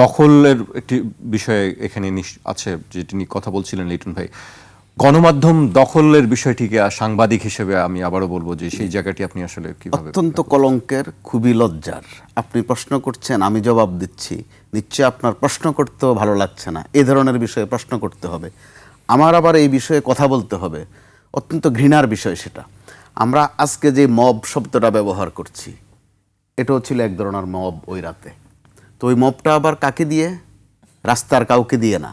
দখলের একটি বিষয়ে এখানে আছে, যেটি নিয়ে কথা বলছিলেন লিটন ভাই। গণমাধ্যম দখলের বিষয়টিকে সাংবাদিক হিসেবে আমি আবারও বলব যে সেই জায়গাটি আপনি আসলে অত্যন্ত কলঙ্কের, খুবই লজ্জার। আপনি প্রশ্ন করছেন, আমি জবাব দিচ্ছি। নিশ্চয় আপনার প্রশ্ন করতেও ভালো লাগছে না। এই ধরনের বিষয়ে প্রশ্ন করতে হবে। আমার আবার এই বিষয়ে কথা বলতে হবে। অত্যন্ত ঘৃণার বিষয় সেটা। আমরা আজকে যে মব শব্দটা ব্যবহার করছি, এটাও ছিল এক ধরনের মব ওই রাতে। তো ওই মবটা আবার কাকে দিয়ে? রাস্তার কাউকে দিয়ে না।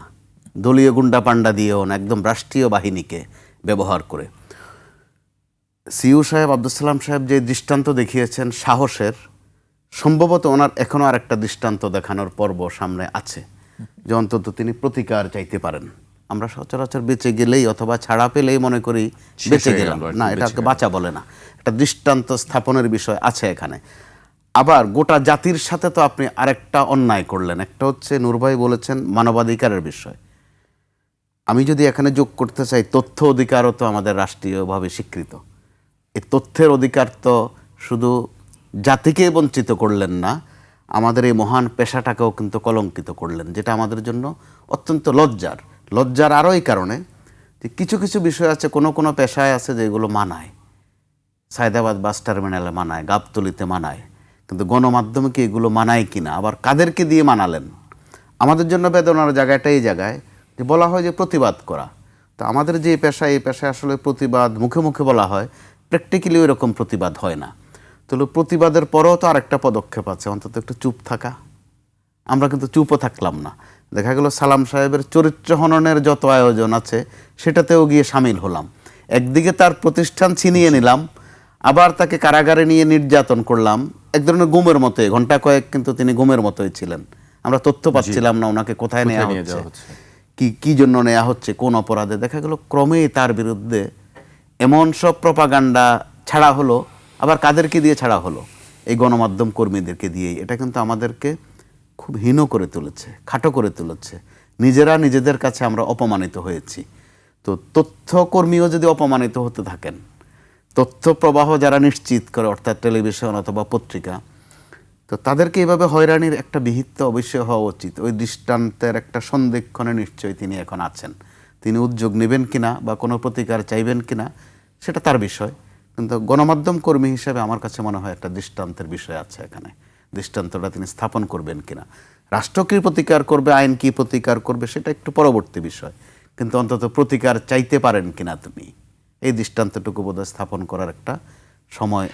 দলীয় গুন্ডা পান্ডা দিয়েও না একদম রাষ্ট্রীয় বাহিনীকে ব্যবহার করে। সিইউ সাহেব আব্দুল সালাম সাহেব যে দৃষ্টান্ত দেখিয়েছেন সাহসের সম্ভবত ওনার এখনও আর একটা দৃষ্টান্ত দেখানোর পর্ব সামনে আছে যে অন্তত তিনি প্রতিকার চাইতে পারেন। আমরা সচরাচর বেঁচে গেলেই অথবা ছাড়া পেলেই মনে করি বেঁচে গেলাম। না এটাকে বাঁচা বলে না। একটা দৃষ্টান্ত স্থাপনের বিষয় আছে এখানে। আবার গোটা জাতির সাথে তো আপনি আরেকটা অন্যায় করলেন। একটা হচ্ছে নূরভাই বলেছেন মানবাধিকারের বিষয়। আমি যদি এখানে যোগ করতে চাই, তথ্য অধিকারও তো আমাদের রাষ্ট্রীয়ভাবে স্বীকৃত। এই তথ্যের অধিকার তো শুধু জাতিকে বঞ্চিত করলেন না, আমাদের এই মহান পেশাটাকেও কিন্তু কলঙ্কিত করলেন, যেটা আমাদের জন্য অত্যন্ত লজ্জার। লজ্জার আরও এই কারণে যে কিছু কিছু বিষয় আছে, কোনো কোনো পেশায় আছে যেগুলো মানায়। সায়দাবাদ বাস টার্মিনালে মানায়, গাবতলিতে মানায়। কিন্তু গণমাধ্যমে কি এগুলো মানায় কি না? আবার কাদেরকে দিয়ে মানালেন? আমাদের জন্য বেদনার জায়গাটা এই জায়গায় যে বলা হয় যে প্রতিবাদ করা। তো আমাদের যে পেশা এই পেশায় আসলে প্রতিবাদ মুখে মুখে বলা হয় প্র্যাকটিক্যালি ওই রকম প্রতিবাদ হয় না। তাহলে প্রতিবাদের পরেও তো আরেকটা পদক্ষেপ আছে, অন্তত একটু চুপ থাকা। আমরা কিন্তু চুপও থাকলাম না। দেখা গেল সালাম সাহেবের চরিত্র হননের যত আয়োজন আছে, সেটাতেও গিয়ে সামিল হলাম। একদিকে তার প্রতিষ্ঠান ছিনিয়ে নিলাম, আবার তাকে কারাগারে নিয়ে নির্যাতন করলাম এক ধরনের গুমের মতোই ঘণ্টা কয়েক কিন্তু তিনি গুমের মতোই ছিলেন। আমরা তথ্য পাচ্ছিলাম না ওনাকে কোথায় নেওয়া হচ্ছে? কি কি জন্য নেওয়া হচ্ছে কোন অপরাধে। দেখা গেল ক্রমেই তার বিরুদ্ধে এমন সব প্রপাগান্ডা ছাড়া হলো আবার কাদেরকে দিয়ে ছাড়া হলো? এই গণমাধ্যম কর্মীদেরকে দিয়েই। এটা কিন্তু আমাদেরকে খুব হীন করে তুলেছে খাটো করে তুলেছে। নিজেরা নিজেদের কাছে আমরা অপমানিত হয়েছি। তো তথ্যকর্মীও যদি অপমানিত হতে থাকেন তথ্য প্রবাহ যারা নিশ্চিত করে, অর্থাৎ টেলিভিশন অথবা পত্রিকা, তো তাদেরকে এইভাবে হয়রানির একটা বিহিত অবশ্যই হওয়া উচিত। ওই দৃষ্টান্তের একটা সন্দেক্ষণে নিশ্চয়ই তিনি এখন আছেন। তিনি উদ্যোগ নেবেন কিনা বা কোনো প্রতিকার চাইবেন কিনা, সেটা তার বিষয়। কিন্তু গণমাধ্যম কর্মী হিসেবে আমার কাছে মনে হয় একটা দৃষ্টান্তের বিষয় আছে এখানে। দৃষ্টান্তটা তিনি স্থাপন করবেন কিনা। রাষ্ট্র কী প্রতিকার করবে, আইন কী প্রতিকার করবে, সেটা একটু পরবর্তী বিষয়। কিন্তু অন্তত প্রতিকার চাইতে পারেন কিনা তিনি। এই দৃষ্টান্তটুকু বোধহয় স্থাপন করার একটা সময়।